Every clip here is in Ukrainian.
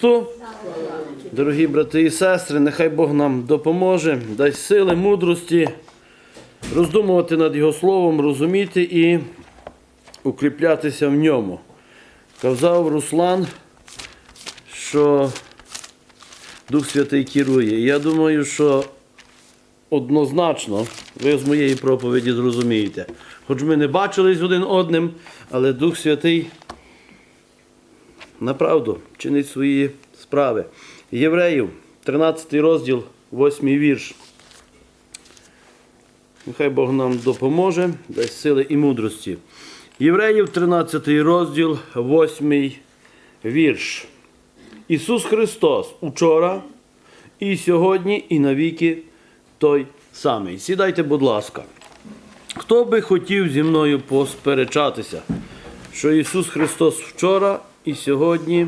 Христу! Дорогі брати і сестри, нехай Бог нам допоможе, дасть сили, мудрості, роздумувати над Його Словом, розуміти і укріплятися в ньому. Казав Руслан, що Дух Святий керує. Я думаю, що однозначно ви з моєї проповіді зрозумієте. Хоч ми не бачились один одним, але Дух Святий направду чинить свої справи. Євреїв, 13 розділ, 8 вірш. Нехай Бог нам допоможе, дасть сили і мудрості. Євреїв, 13 розділ, 8 вірш. Ісус Христос учора, і сьогодні, і навіки той самий. Сідайте, будь ласка. Хто би хотів зі мною посперечатися, що Ісус Христос вчора, і сьогодні,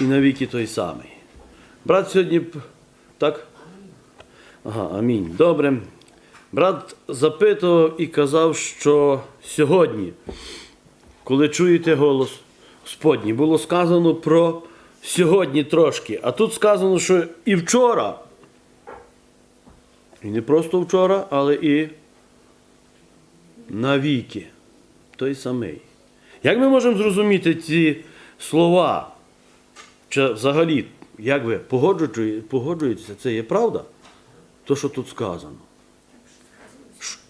і навіки той самий. Брат сьогодні так? Ага, амінь. Добре. Брат запитував і казав, що сьогодні, коли чуєте голос Господній, було сказано про сьогодні трошки. А тут сказано, що і вчора. І не просто вчора, але і навіки. Той самий. Як ми можемо зрозуміти ці слова? Чи взагалі, як ви погоджуєте- погоджуєтеся, це є правда? То, що тут сказано.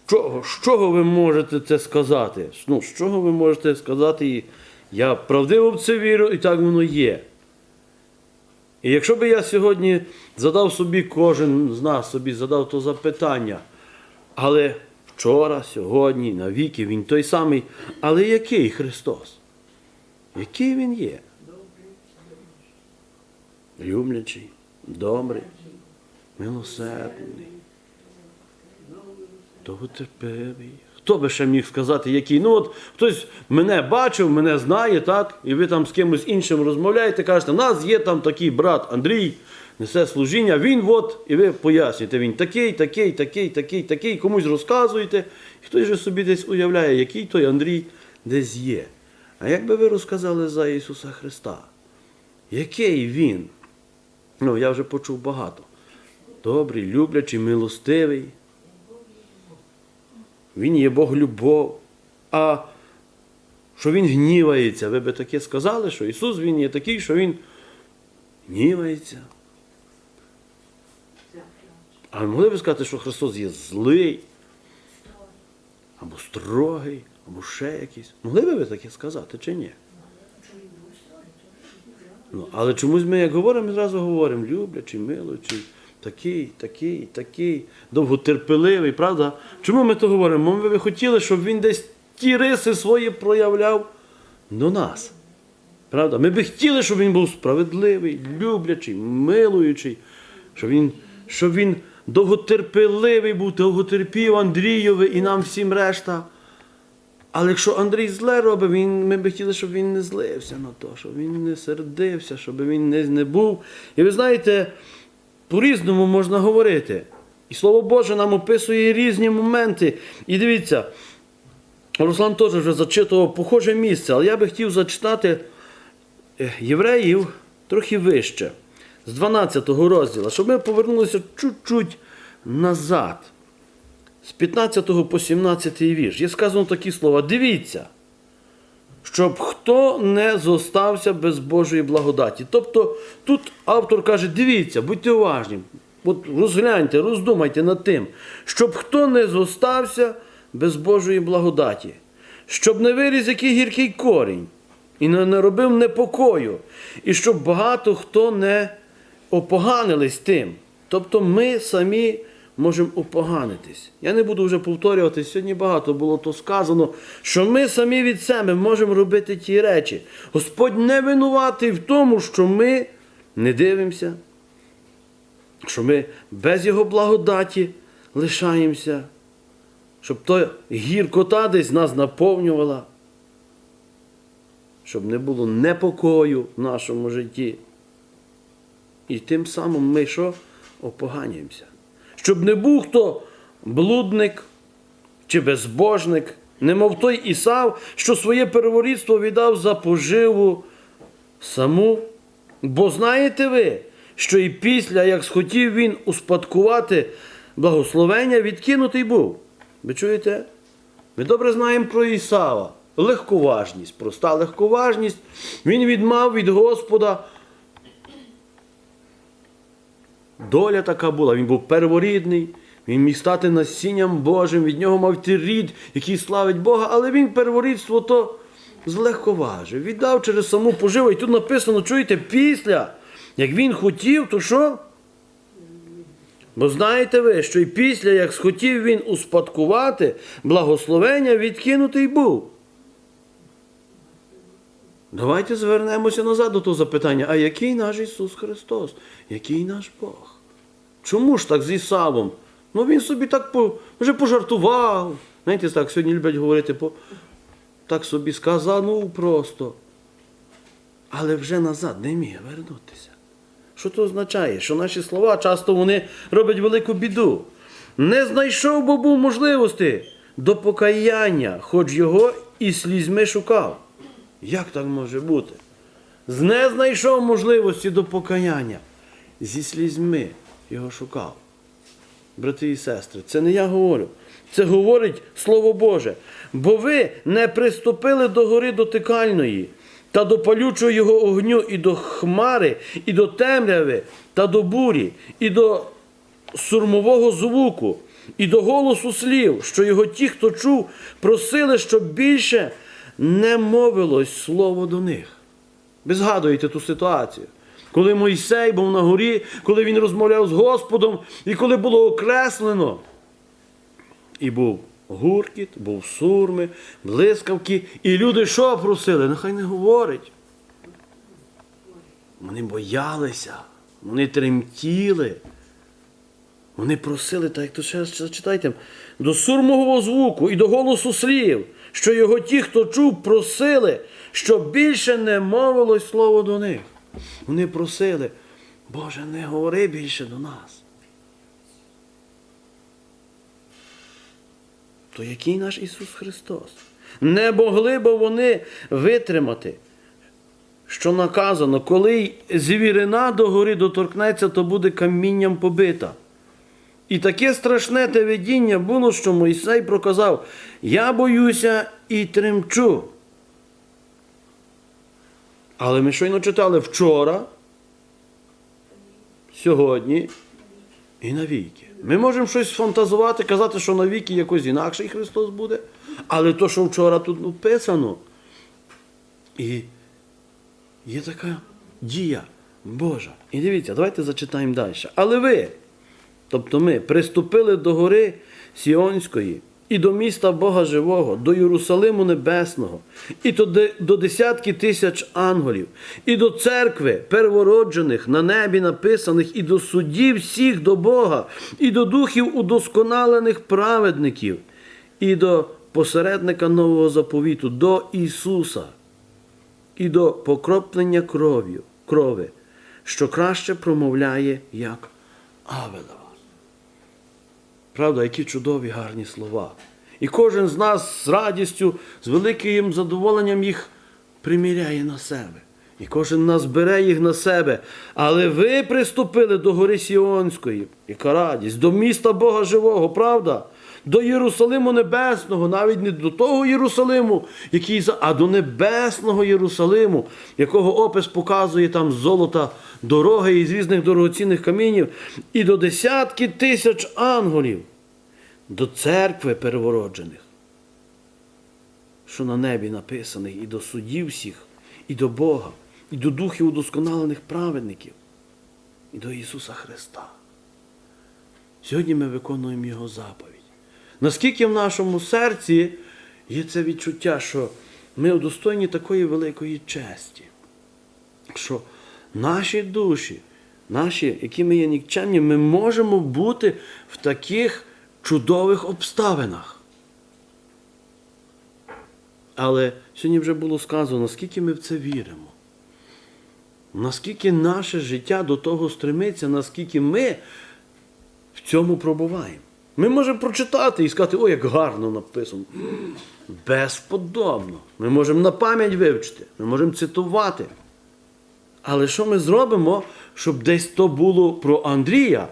Чого, з чого ви можете це сказати? Ну, з чого ви можете сказати, і я правдиво в це вірю, і так воно є. І якщо би я сьогодні задав собі, кожен з нас собі задав то запитання, але вчора, сьогодні, навіки Він той самий, але який Христос? Який Він є? Люблячий, добрий, милосердний, довготерпевий. Хто би ще міг сказати, який? Ну от хтось мене бачив, мене знає, так? І ви там з кимось іншим розмовляєте, кажете, у нас є там такий брат Андрій, несе служіння, він от, і ви пояснюєте, він такий, такий, такий, такий, такий, комусь розказуєте, і хтось же собі десь уявляє, який той Андрій десь є. А як би ви розказали за Ісуса Христа? Який Він? Ну, я вже почув багато. Добрий, люблячий, милостивий. Він є Бог любов. А що Він гнівається, ви би таке сказали, що Ісус Він є такий, що Він гнівається. А могли б сказати, що Христос є злий, або строгий, або ще якийсь. Могли б ви таке сказати чи ні? Ну, але чомусь ми, як говоримо, зразу говоримо, люблячий, милуючий, такий, такий, такий, довготерпеливий, правда? Чому ми то говоримо? Ми би хотіли, щоб він десь ті риси свої проявляв до нас. Правда? Ми би хотіли, щоб він був справедливий, люблячий, милуючий, щоб він, щоб він довготерпеливий був, довготерпів Андрійові і нам всім решта. Але якщо Андрій зле робить, він, ми б хотіли, щоб він не злився на то, щоб він не сердився, щоб він не, не був. І ви знаєте, по-різному можна говорити. І Слово Боже нам описує різні моменти. І дивіться, Руслан теж вже зачитував похоже місце, але я би хотів зачитати е, євреїв трохи вище, з 12 розділу, щоб ми повернулися чуть-чуть назад з 15 по 17 вірш. Є сказано такі слова. Дивіться, щоб хто не зостався без Божої благодаті. Тобто тут автор каже: дивіться, будьте уважні, от розгляньте, роздумайте над тим, щоб хто не зостався без Божої благодаті, щоб не виріс який гіркий корінь і не наробив непокою, і щоб багато хто не опоганились тим. Тобто ми самі можемо опоганитись. Я не буду вже повторювати, сьогодні багато було то сказано, що ми самі від себе можемо робити ті речі. Господь не винуватий в тому, що ми не дивимося, що ми без Його благодаті лишаємося, щоб то гіркота десь нас наповнювала, щоб не було непокою в нашому житті. І тим самим ми що? Опоганюємося. Щоб не був хто блудник чи безбожник, немов той Ісав, що своє перворідство віддав за поживу саму Бо знаєте ви, що і після, як схотів він успадкувати благословення, відкинутий був. Ви чуєте? Ми добре знаємо про Ісава. Легковажність, проста легковажність. Він відмав від Господа. Доля така була, він був перворідний, він міг стати насінням Божим, від нього мав ті рід, який славить Бога, але він перворідство то злегковажив, віддав через саму поживу. І тут написано, чуєте, після, як він хотів, то що? Бо знаєте ви, що й після, як схотів він успадкувати, благословення відкинутий був. Давайте звернемося назад до того запитання, а який наш Ісус Христос? Який наш Бог? Чому ж так з Ісавом? Ну він собі так по, вже пожартував. Знаєте, так сьогодні люблять говорити, по, так собі сказанув просто. Але вже назад не міг вернутися. Що це означає? Що наші слова часто вони роблять велику біду. Не знайшов, бо був можливості до покаяння, хоч його і слізьми шукав. Як так може бути? Не знайшов можливості до покаяння. Зі слізьми його шукав. Брати і сестри, це не я говорю. Це говорить Слово Боже. Бо ви не приступили до гори дотикальної, та до палючого його огню, і до хмари, і до темряви, та до бурі, і до сурмового звуку, і до голосу слів, що його ті, хто чув, просили, щоб більше не мовилось слово до них. Ви згадуєте ту ситуацію. Коли Мойсей був на горі, коли він розмовляв з Господом, і коли було окреслено, і був гуркіт, був сурми, блискавки, і люди що просили? Нехай не говорить. Вони боялися, вони тремтіли. Вони просили, так як то ще читайте, до сурмового звуку і до голосу слів, що його ті, хто чув, просили, щоб більше не мовилось слово до них. Вони просили, Боже, не говори більше до нас. То який наш Ісус Христос? Не могли б вони витримати, що наказано, коли звірина до гори доторкнеться, то буде камінням побита. І таке страшне те видіння було, що Мойсей проказав: Я боюся і тремчу. Але ми щойно читали вчора, сьогодні і навіки. Ми можемо щось фантазувати, казати, що навіки якось інакший Христос буде, але то, що вчора тут написано, і є така дія Божа. І дивіться, давайте зачитаємо далі. Але ви, тобто ми, приступили до гори Сіонської і до міста Бога Живого, до Єрусалиму Небесного, і до, десятки тисяч ангелів, і до церкви первороджених на небі написаних, і до судів всіх до Бога, і до духів удосконалених праведників, і до посередника нового заповіту, до Ісуса, і до покроплення кров'ю, крови, що краще промовляє, як Авелова. Правда, які чудові гарні слова. І кожен з нас з радістю, з великим задоволенням їх приміряє на себе. І кожен нас бере їх на себе. Але ви приступили до гори Сіонської, яка радість, до міста Бога Живого, правда? До Єрусалиму Небесного, навіть не до того Єрусалиму, який а до Небесного Єрусалиму, якого опис показує там золота дороги із різних дорогоцінних камінів, і до десятки тисяч ангелів, до церкви перевороджених, що на небі написаних, і до судів всіх, і до Бога, і до духів удосконалених праведників, і до Ісуса Христа. Сьогодні ми виконуємо Його заповідь. Наскільки в нашому серці є це відчуття, що ми удостоєні такої великої честі, що наші душі, наші, які ми є нікчемні, ми можемо бути в таких чудових обставинах. Але сьогодні вже було сказано, наскільки ми в це віримо. Наскільки наше життя до того стремиться, наскільки ми в цьому пробуваємо. Ми можемо прочитати і сказати, о, як гарно написано. Безподобно. Ми можемо на пам'ять вивчити, ми можемо цитувати. Але що ми зробимо, щоб десь то було про Андрія,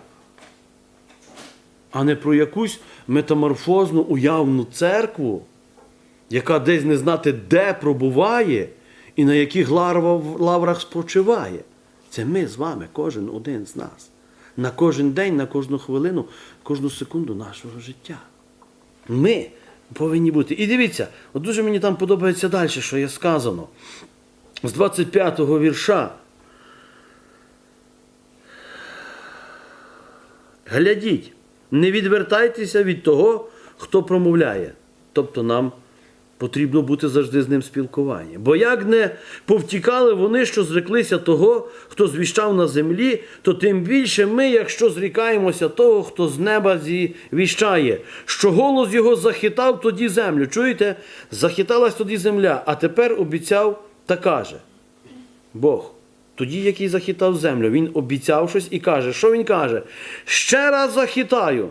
а не про якусь метаморфозну уявну церкву, яка десь не знати, де пробуває і на яких лаврах спочиває. Це ми з вами, кожен один з нас. На кожен день, на кожну хвилину, кожну секунду нашого життя. Ми повинні бути. І дивіться, от дуже мені там подобається далі, що є сказано. З 25-го вірша. Глядіть, не відвертайтеся від того, хто промовляє. Тобто нам потрібно бути завжди з ним в спілкуванні. Бо як не повтікали вони, що зреклися того, хто звіщав на землі, то тим більше ми, якщо зрікаємося того, хто з неба віщає, що голос його захитав тоді землю. Чуєте? Захиталась тоді земля, а тепер обіцяв та каже. Бог. Тоді, який захитав землю, він обіцяв щось і каже, що він каже? Ще раз захитаю.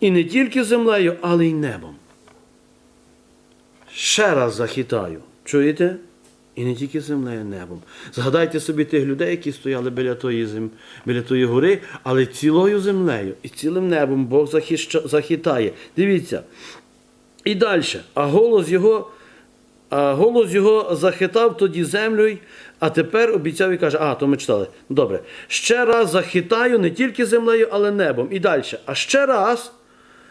І не тільки землею, але й небом. Ще раз захитаю. Чуєте? І не тільки землею, а небом. Згадайте собі тих людей, які стояли біля тої, зем... біля тої гори, але цілою землею і цілим небом Бог захища... захитає. Дивіться. І далі. А голос його. А голос його захитав тоді землею, а тепер обіцяв і каже, а, то ми читали. Добре. Ще раз захитаю не тільки землею, але небом. І далі. А ще раз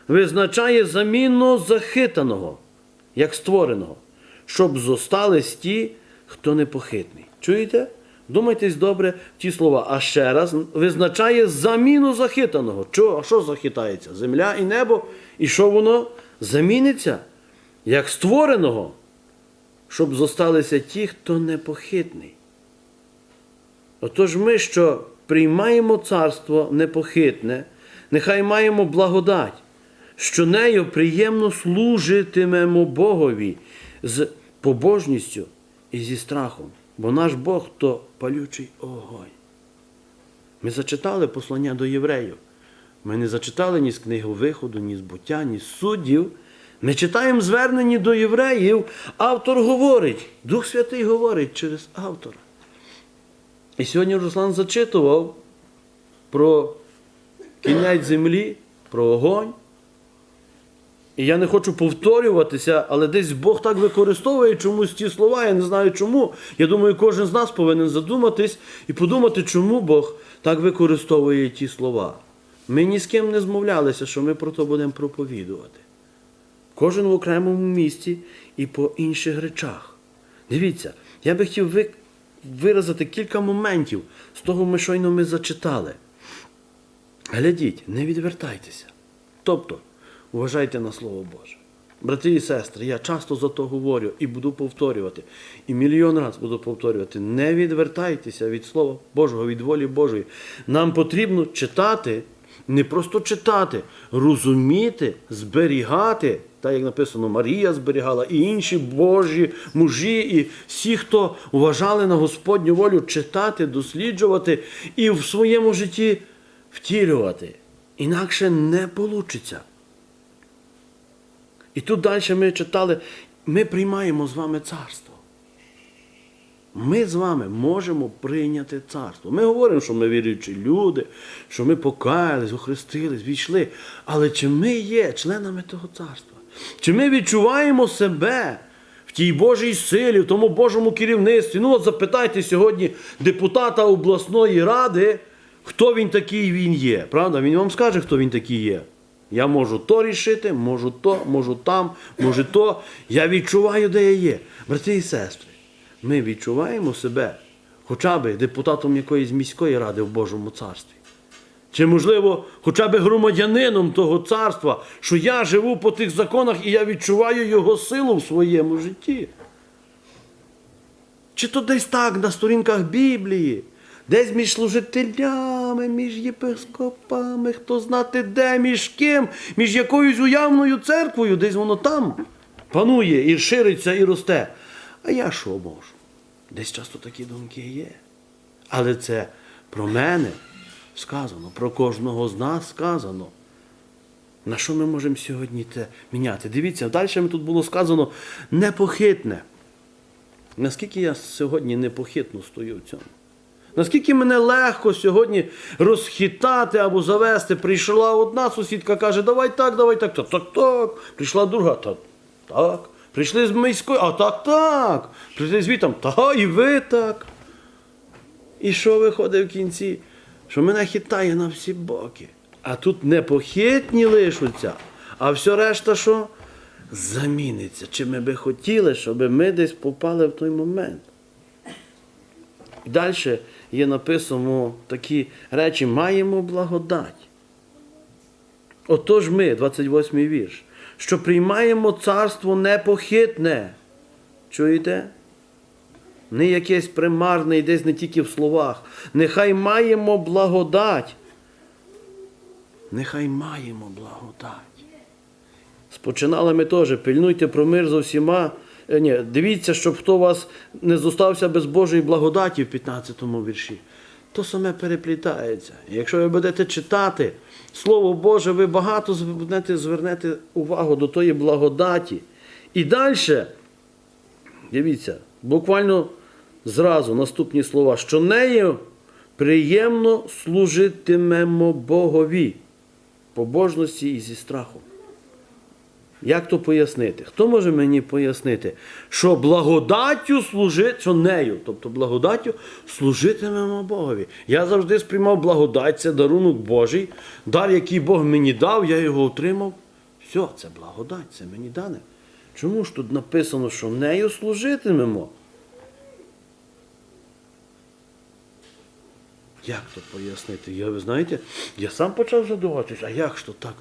визначає заміну захитаного, як створеного, щоб зостались ті, хто непохитний. Чуєте? Думайтесь добре в ті слова. А ще раз визначає заміну захитаного. Чого? А що захитається? Земля і небо. І що воно? Заміниться? Як створеного щоб зосталися ті, хто непохитний. Отож ми, що приймаємо царство непохитне, нехай маємо благодать, що нею приємно служитимемо Богові з побожністю і зі страхом, бо наш Бог то палючий огонь. Ми зачитали послання до євреїв. Ми не зачитали ні з книги виходу, ні з буття, ні з суддів. Ми читаємо звернені до євреїв, автор говорить, Дух Святий говорить через автора. І сьогодні Руслан зачитував про кінець землі, про огонь. І я не хочу повторюватися, але десь Бог так використовує чомусь ті слова, я не знаю чому. Я думаю, кожен з нас повинен задуматись і подумати, чому Бог так використовує ті слова. Ми ні з ким не змовлялися, що ми про то будемо проповідувати. Кожен в окремому місці і по інших речах. Дивіться, я би хотів виразити кілька моментів з того, ми щойно ми зачитали. Глядіть, не відвертайтеся. Тобто, уважайте на Слово Боже. Брати і сестри, я часто за то говорю і буду повторювати, і мільйон разів буду повторювати. Не відвертайтеся від Слова Божого, від волі Божої. Нам потрібно читати, не просто читати, розуміти, зберігати, так як написано, Марія зберігала, і інші Божі мужі, і всі, хто вважали на Господню волю, читати, досліджувати і в своєму житті втілювати. Інакше не вийде. І тут далі ми читали, ми приймаємо з вами царство. Ми з вами можемо прийняти царство. Ми говоримо, що ми віруючі люди, що ми покаялись, охрестились, війшли. Але чи ми є членами того царства? Чи ми відчуваємо себе в тій Божій силі, в тому Божому керівництві? Ну от запитайте сьогодні депутата обласної ради, хто він такий він є. Правда? Він вам скаже, хто він такий є. Я можу то рішити, можу то, можу там, можу то. Я відчуваю, де я є. Брати і сестри, ми відчуваємо себе хоча б депутатом якоїсь міської ради в Божому царстві. Чи, можливо, хоча б громадянином того царства, що я живу по тих законах і я відчуваю його силу в своєму житті. Чи то десь так на сторінках Біблії, десь між служителями, між єпископами, хто знати де, між ким, між якоюсь уявною церквою, десь воно там панує і шириться, і росте. А я що можу? Десь часто такі думки є. Але це про мене сказано, про кожного з нас сказано. На що ми можемо сьогодні це міняти? Дивіться, далі тут було сказано непохитне. Наскільки я сьогодні непохитно стою в цьому? Наскільки мене легко сьогодні розхитати або завести. Прийшла одна сусідка, каже, давай так, давай так, так, так, так. Прийшла друга, так, так. Прийшли з міської, а так, так. Прийшли звітом, та і ви так. І що виходить в кінці? Що мене хитає на всі боки. А тут непохитні лишуться, а все решта що? Заміниться. Чи ми би хотіли, щоб ми десь попали в той момент? І далі є написано такі речі: маємо благодать. Отож ми, 28 вірш, що приймаємо царство непохитне. Чуєте? Не якесь примарне, і десь не тільки в словах. Нехай маємо благодать. Нехай маємо благодать. Спочинали ми теж. Пильнуйте про мир з усіма. Е, Ні, дивіться, щоб хто вас не зостався без Божої благодаті в 15 вірші. То саме переплітається. Якщо ви будете читати Слово Боже, ви багато звернете, звернете увагу до тої благодаті. І далі, дивіться, буквально зразу наступні слова, що нею приємно служитимемо Богові, побожності і зі страхом. Як то пояснити? Хто може мені пояснити, що благодаттю служить, що нею, тобто благодаттю служитимемо Богові. Я завжди сприймав благодать, це дарунок Божий, дар, який Бог мені дав, я його отримав. Все, це благодать, це мені дане. Чому ж тут написано, що нею служитимемо? Як то пояснити? Я, ви знаєте, я сам почав задумуватися, а як ж то так?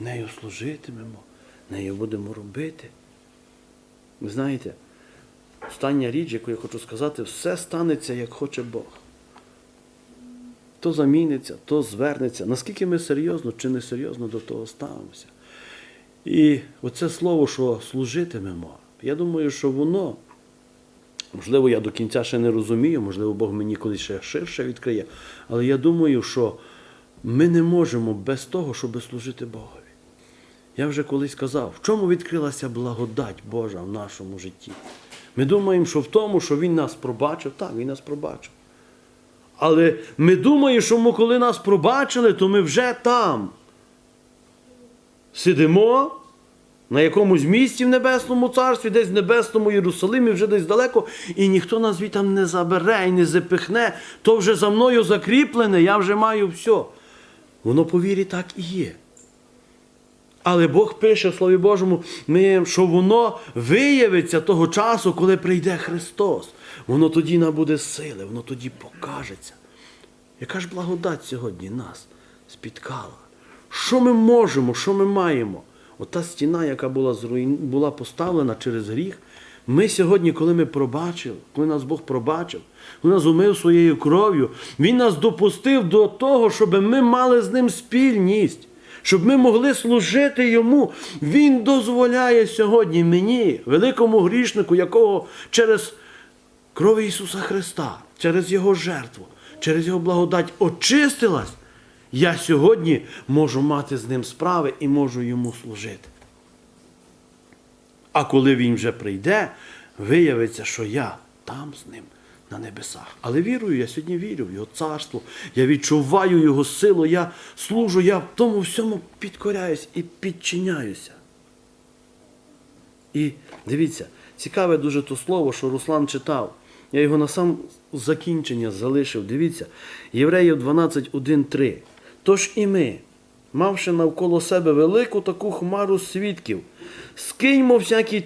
Нею служитимемо, нею будемо робити. Ви знаєте, остання річ, яку я хочу сказати, все станеться, як хоче Бог. То заміниться, то звернеться. Наскільки ми серйозно чи не серйозно до того ставимося. І оце слово, що служитимемо, я думаю, що воно. Можливо, я до кінця ще не розумію, можливо, Бог мені колись ще ширше відкриє. Але я думаю, що ми не можемо без того, щоб служити Богові. Я вже колись казав, в чому відкрилася благодать Божа в нашому житті. Ми думаємо, що в тому, що Він нас пробачив, так, Він нас пробачив. Але ми думаємо, що ми, коли нас пробачили, то ми вже там. Сидимо на якомусь місці в Небесному Царстві, десь в Небесному Єрусалимі, вже десь далеко, і ніхто нас звідтам не забере і не запихне, то вже за мною закріплене, я вже маю все. Воно по вірі так і є. Але Бог пише в Слові Божому, що воно виявиться того часу, коли прийде Христос. Воно тоді набуде сили, воно тоді покажеться. Яка ж благодать сьогодні нас спіткала? Що ми можемо, що ми маємо? Ота стіна, яка була, зруйн... була поставлена через гріх, ми сьогодні, коли ми пробачили, коли нас Бог пробачив, коли нас умив своєю кров'ю, Він нас допустив до того, щоб ми мали з ним спільність, щоб ми могли служити Йому. Він дозволяє сьогодні мені, великому грішнику, якого через кров Ісуса Христа, через Його жертву, через Його благодать очистилась. Я сьогодні можу мати з ним справи і можу йому служити. А коли він вже прийде, виявиться, що я там з ним на небесах. Але вірую, я сьогодні вірю в його царство, я відчуваю його силу, я служу, я в тому всьому підкоряюсь і підчиняюся. І дивіться, цікаве дуже то слово, що Руслан читав. Я його на сам закінчення залишив. Дивіться, Євреїв 12.1.3. Тож і ми, мавши навколо себе велику таку хмару свідків, скиньмо всякий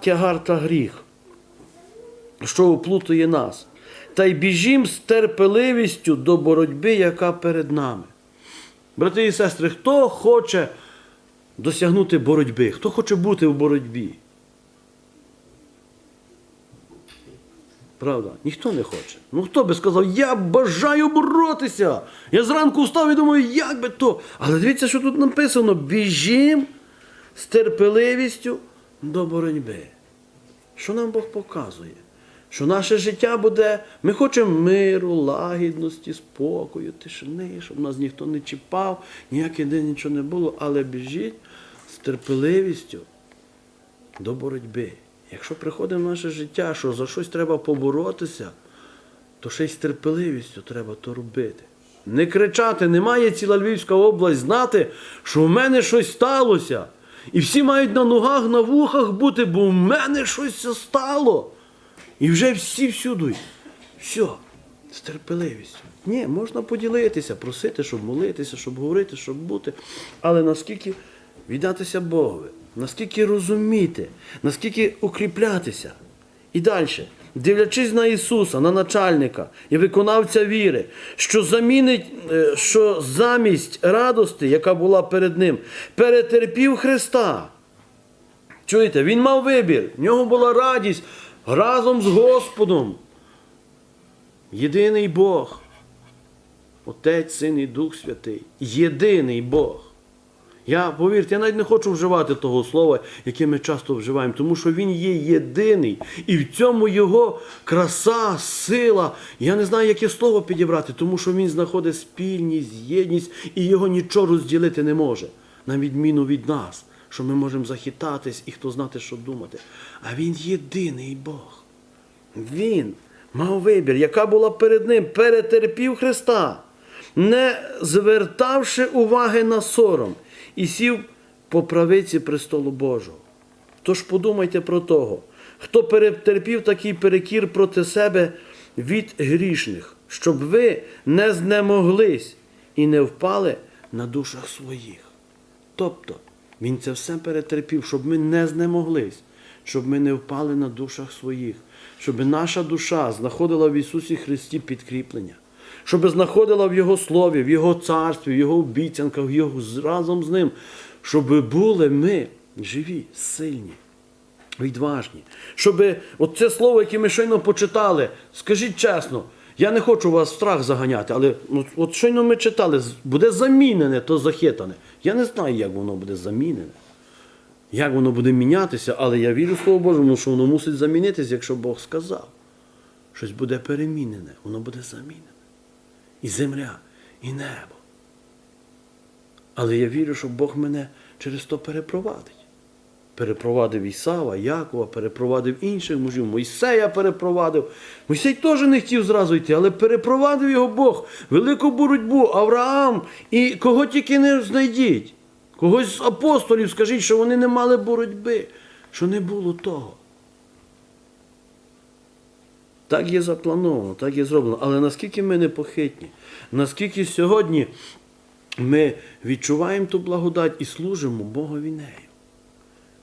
тягар та гріх, що оплутує нас, та й біжім з терпеливістю до боротьби, яка перед нами. Брати і сестри, хто хоче досягнути боротьби, хто хоче бути в боротьбі? Правда? Ніхто не хоче. Ну хто би сказав, я бажаю боротися. Я зранку встав і думаю, як би то. Але дивіться, що тут написано: біжім з терпеливістю до боротьби. Що нам Бог показує? Що наше життя буде, ми хочемо миру, лагідності, спокою, тишини, щоб нас ніхто не чіпав, ніякий день нічого не було, але біжіть з терпеливістю до боротьби, Якщо приходить в наше життя, що за щось треба поборотися, то ще й з терпеливістю треба то робити. Не кричати, не має ціла Львівська область знати, що в мене щось сталося. І всі мають на ногах, на вухах бути, бо в мене щось стало. І вже всі всюди. Все, з терпеливістю. Ні, можна поділитися, просити, щоб молитися, щоб говорити, щоб бути. Але наскільки віддатися Богові, наскільки розуміти, наскільки укріплятися. І далі, дивлячись на Ісуса, на начальника і виконавця віри, що замінить, е, що замість радости, яка була перед ним, перетерпів Христа. Чуєте, він мав вибір, в нього була радість разом з Господом. Єдиний Бог. Отець, Син і Дух Святий. Єдиний Бог. Я, повірте, я навіть не хочу вживати того слова, яке ми часто вживаємо, тому що він є єдиний. І в цьому його краса, сила. Я не знаю, яке слово підібрати, тому що він знаходить спільність, єдність і його нічого розділити не може, на відміну від нас, що ми можемо захитатись і хто знати, що думати. А він єдиний Бог. Він мав вибір, яка була перед ним, перетерпів Христа, не звертавши уваги на сором, і сів по правиці престолу Божого. Тож подумайте про того, хто перетерпів такий перекір проти себе від грішних, щоб ви не знемоглись і не впали на душах своїх. Тобто, він це все перетерпів, щоб ми не знемоглись, щоб ми не впали на душах своїх, щоб наша душа знаходила в Ісусі Христі підкріплення, щоб знаходила в Його Слові, в Його царстві, в Його обіцянках, в Його разом з Ним, щоб були ми живі, сильні, відважні. Щоб оце слово, яке ми щойно почитали, скажіть чесно, я не хочу вас в страх заганяти, але от, от щойно ми читали, буде замінене, то захитане. Я не знаю, як воно буде замінене. Як воно буде мінятися, але я вірю Слово Божому, що воно мусить замінитися, якщо Бог сказав. Щось буде перемінене, воно буде замінене. І земля, і небо. Але я вірю, що Бог мене через то перепровадить. Перепровадив Ісава, Якова, перепровадив інших мужів, Мойсея перепровадив. Мойсей теж не хотів зразу йти, але перепровадив його Бог. Велику боротьбу, Авраам і кого тільки не знайдіть. Когось з апостолів скажіть, що вони не мали боротьби, що не було того. Так є заплановано, так є зроблено. Але наскільки ми непохитні, наскільки сьогодні ми відчуваємо ту благодать і служимо Богові нею.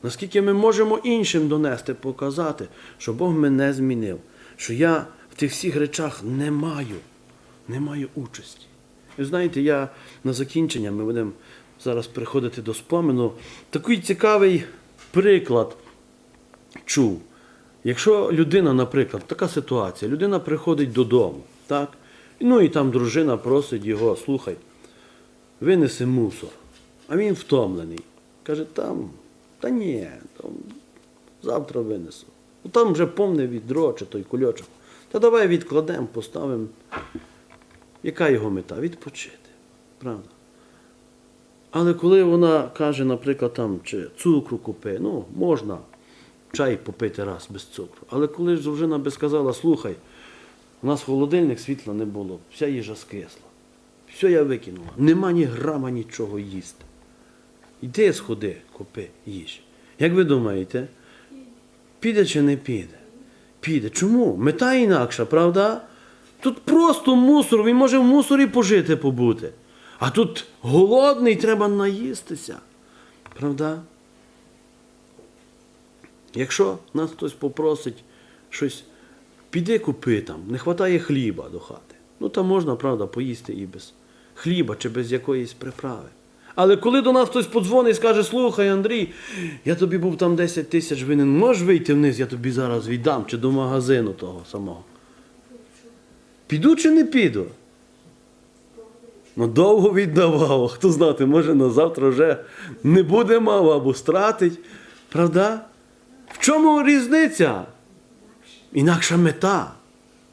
Наскільки ми можемо іншим донести, показати, що Бог мене змінив, що я в тих всіх речах не маю, не маю участі. Ви знаєте, я на закінчення, ми будемо зараз переходити до спомену, такий цікавий приклад чув. Якщо людина, наприклад, така ситуація, людина приходить додому, так? Ну і там дружина просить його, слухай, винеси мусор, а він втомлений. Каже, там, та ні, там, завтра винесу. Ну, Там вже повне відро чи той кульочок. Та давай відкладемо, поставимо. Яка його мета? Відпочити. Правда? Але коли вона каже, наприклад, там, чи цукру купи, ну, можна чай попити раз без цукру. Але коли ж дружина би сказала, слухай, у нас холодильник світла не було, вся їжа скисла. Все я викинула. Нема ні грама нічого їсти. Йди сходи, купи, їж. Як ви думаєте, піде чи не піде? Піде. Чому? Мета інакша, правда? Тут просто мусор, він може в мусорі пожити побути. А тут голодний, треба наїстися. Правда? Якщо нас хтось попросить щось, піди купи там, не вистачає хліба до хати. Ну там можна, правда, поїсти і без хліба чи без якоїсь приправи. Але коли до нас хтось подзвонить і скаже, слухай, Андрій, я тобі був там 10 тисяч винен, можеш вийти вниз, я тобі зараз віддам, чи до магазину того самого. Піду чи не піду? Ну, довго віддавав, хто знати, може на завтра вже не буде мав або стратить. Правда? В чому різниця? Інакша мета.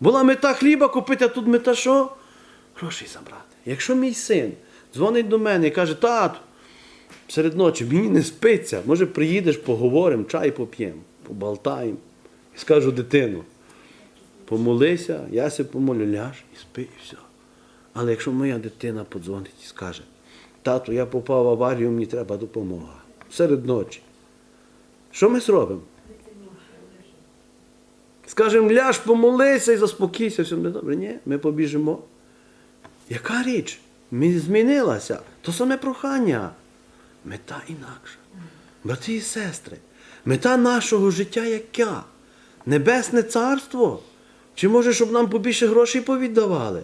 Була мета хліба купити, а тут мета що? Гроші забрати. Якщо мій син дзвонить до мене і каже, тату, серед ночі мені не спиться, може приїдеш, поговоримо, чай поп'ємо. поболтаємо. І скажу дитину, помолися, я се помолю, ляж і спи, і все. Але якщо моя дитина подзвонить і скаже, тату, я попав в аварію, мені треба допомога. Серед ночі. Що ми зробимо? Скажемо, ляж, помолися і заспокійся, все буде добре. Ні, ми побіжимо. Яка річ? Змінилася. То саме прохання. Мета інакша. Брати і сестри, мета нашого життя яка? Небесне царство? Чи може, щоб нам побільше грошей повіддавали?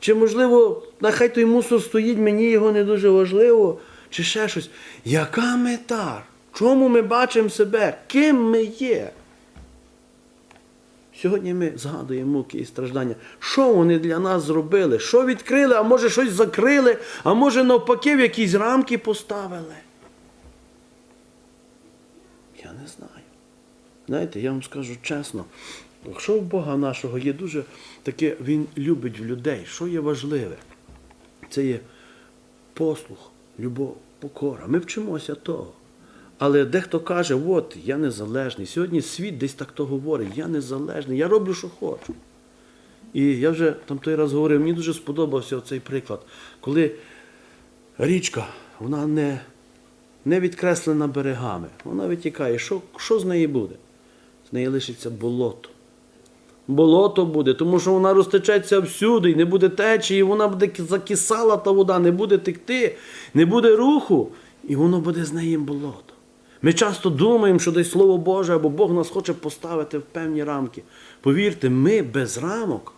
Чи, можливо, нехай той мусор стоїть, мені його не дуже важливо, чи ще щось. Яка мета? Чому ми бачимо себе? Ким ми є? Сьогодні ми згадуємо муки і страждання. Що вони для нас зробили? Що відкрили, а може щось закрили, а може навпаки в якісь рамки поставили? Я не знаю. Знаєте, я вам скажу чесно, якщо в Бога нашого є дуже таке, Він любить в людей, що є важливе? Це є послух, любов, покора. Ми вчимося того. Але дехто каже, от я незалежний. Сьогодні світ десь так то говорить, я незалежний, я роблю, що хочу. І я вже там той раз говорив, мені дуже сподобався цей приклад, коли річка, вона не, не відкреслена берегами, вона витікає. Що, що з неї буде? З неї лишиться болото. Болото буде, тому що вона розтечеться всюди, і не буде течії, вона буде закисала та вода, не буде текти, не буде руху, і воно буде з неї болото. Ми часто думаємо, що десь Слово Боже або Бог нас хоче поставити в певні рамки. Повірте, ми без рамок,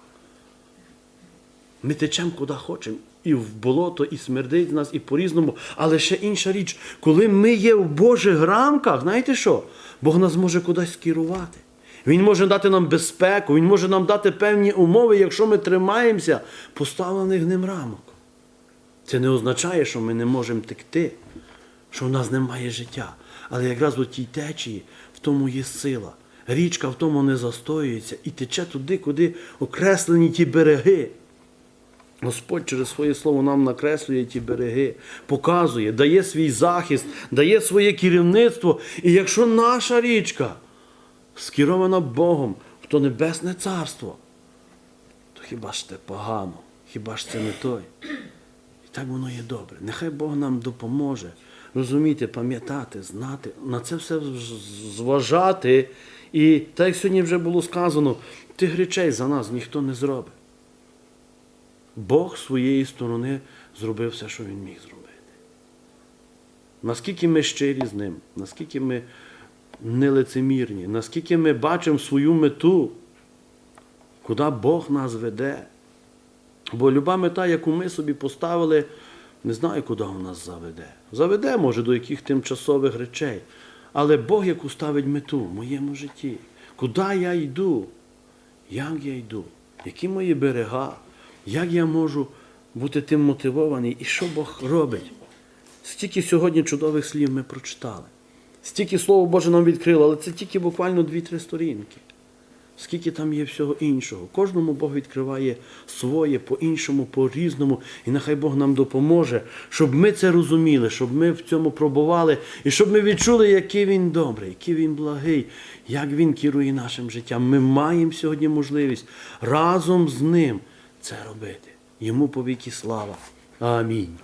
ми течемо куди хочемо. І в болото, і смердить нас, і по-різному. Але ще інша річ, коли ми є в Божих рамках, знаєте що? Бог нас може кудись скерувати. Він може дати нам безпеку, Він може нам дати певні умови, якщо ми тримаємося поставлених ним рамок. Це не означає, що ми не можемо текти, що в нас немає життя. Але якраз у тій течії в тому є сила. Річка в тому не застоюється і тече туди, куди окреслені ті береги. Господь через своє слово нам накреслює ті береги, показує, дає свій захист, дає своє керівництво. І якщо наша річка скерована Богом в то небесне царство, то хіба ж це погано, хіба ж це не той? І так воно є добре. Нехай Бог нам допоможе розуміти, пам'ятати, знати, на це все зважати. І так як сьогодні вже було сказано, тих речей за нас ніхто не зробить. Бог з своєї сторони зробив все, що він міг зробити. Наскільки ми щирі з ним, наскільки ми нелицемірні, наскільки ми бачимо свою мету, куди Бог нас веде. Бо люба мета, яку ми собі поставили, не знаю, куди вона нас заведе. Заведе, може, до яких тимчасових речей. Але Бог, яку ставить мету в моєму житті, куди я йду, як я йду, які мої берега, як я можу бути тим мотивований і що Бог робить. Стільки сьогодні чудових слів ми прочитали. Стільки Слово Боже нам відкрило, але це тільки буквально дві-три сторінки. Скільки там є всього іншого. Кожному Бог відкриває своє по-іншому, по-різному. І нехай Бог нам допоможе, щоб ми це розуміли, щоб ми в цьому пробували, і щоб ми відчули, який він добрий, який він благий, як він керує нашим життям. Ми маємо сьогодні можливість разом з ним це робити. Йому повіки слава. Амінь.